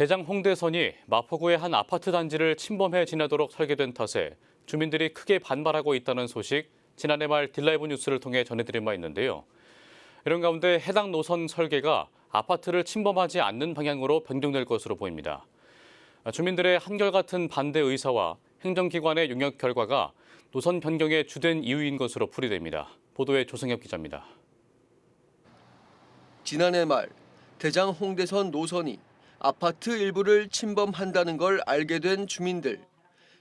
대장 홍대선이 마포구의 한 아파트 단지를 침범해 지나도록 설계된 탓에 주민들이 크게 반발하고 있다는 소식 지난해 말 딜라이브 뉴스를 통해 전해드린 바 있는데요. 이런 가운데 해당 노선 설계가 아파트를 침범하지 않는 방향으로 변경될 것으로 보입니다. 주민들의 한결같은 반대 의사와 행정기관의 용역 결과가 노선 변경의 주된 이유인 것으로 풀이됩니다. 보도에 조승엽 기자입니다. 지난해 말 대장 홍대선 노선이 아파트 일부를 침범한다는 걸 알게 된 주민들.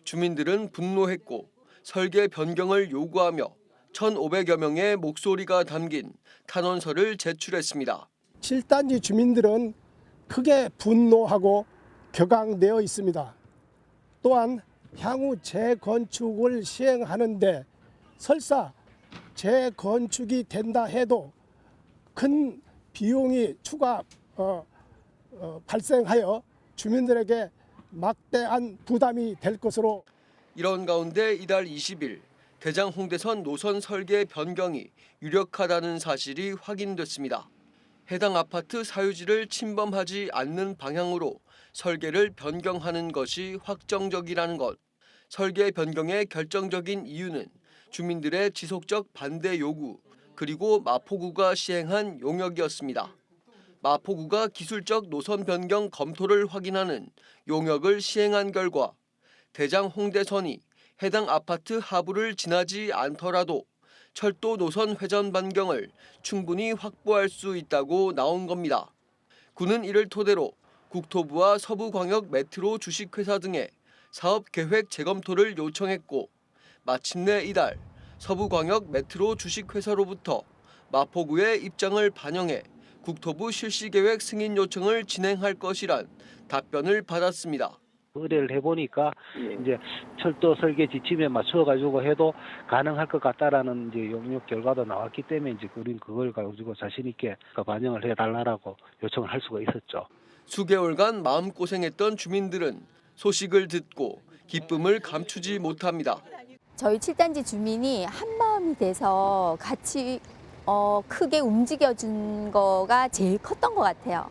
주민들은 분노했고 설계 변경을 요구하며 1,500여 명의 목소리가 담긴 탄원서를 제출했습니다. 7단지 주민들은 크게 분노하고 격앙되어 있습니다. 또한 향후 재건축을 시행하는데 설사 재건축이 된다 해도 큰 비용이 추가 어, 어, 발생하여 주민들에게 막대한 부담이 될 것으로 이런 가운데 이달 20일 대장 홍대선 노선 설계 변경이 유력하다는 사실이 확인됐습니다. 해당 아파트 사유지를 침범하지 않는 방향으로 설계를 변경하는 것이 확정적이라는 것. 설계 변경의 결정적인 이유는 주민들의 지속적 반대 요구 그리고 마포구가 시행한 용역이었습니다. 마포구가 기술적 노선 변경 검토를 확인하는 용역을 시행한 결과 대장 홍대선이 해당 아파트 하부를 지나지 않더라도 철도 노선 회전 반경을 충분히 확보할 수 있다고 나온 겁니다. 구는 이를 토대로 국토부와 서부광역 메트로 주식회사 등의 사업 계획 재검토를 요청했고 마침내 이달 서부광역 메트로 주식회사로부터 마포구의 입장을 반영해 국토부 실시계획 승인 요청을 진행할 것이란 답변을 받았습니다. 의뢰를 해보니까 이제 철도 설계 지침에 맞춰 가지고 해도 가능할 것 같다라는 이제 용역 결과도 나왔기 때문에 이제 우린 그걸 가지고 자신 있게 반영을 해달라라고 요청을 할 수가 있었죠. 수개월간 마음 고생했던 주민들은 소식을 듣고 기쁨을 감추지 못합니다. 저희 7단지 주민이 한 마음이 돼서 같이 어, 크게 움직여준 거가 제일 컸던 것 같아요.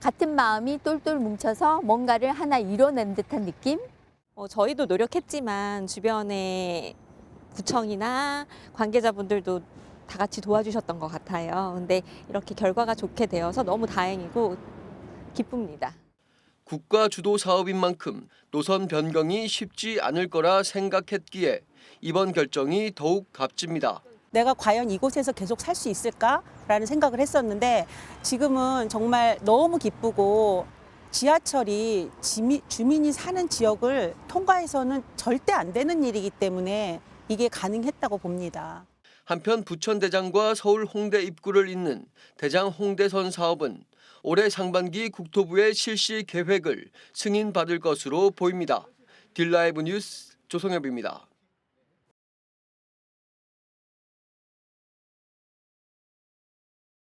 같은 마음이 똘똘 뭉쳐서 뭔가를 하나 이뤄낸 듯한 느낌? 어, 저희도 노력했지만 주변의 구청이나 관계자분들도 다 같이 도와주셨던 것 같아요. 근데 이렇게 결과가 좋게 되어서 너무 다행이고 기쁩니다. 국가 주도 사업인 만큼 노선 변경이 쉽지 않을 거라 생각했기에 이번 결정이 더욱 값집니다. 내가 과연 이곳에서 계속 살 수 있을까라는 생각을 했었는데 지금은 정말 너무 기쁘고 지하철이 주민이 사는 지역을 통과해서는 절대 안 되는 일이기 때문에 이게 가능했다고 봅니다. 한편 부천대장과 서울 홍대 입구를 잇는 대장 홍대선 사업은 올해 상반기 국토부의 실시 계획을 승인받을 것으로 보입니다. 딜라이브 뉴스 조성엽입니다.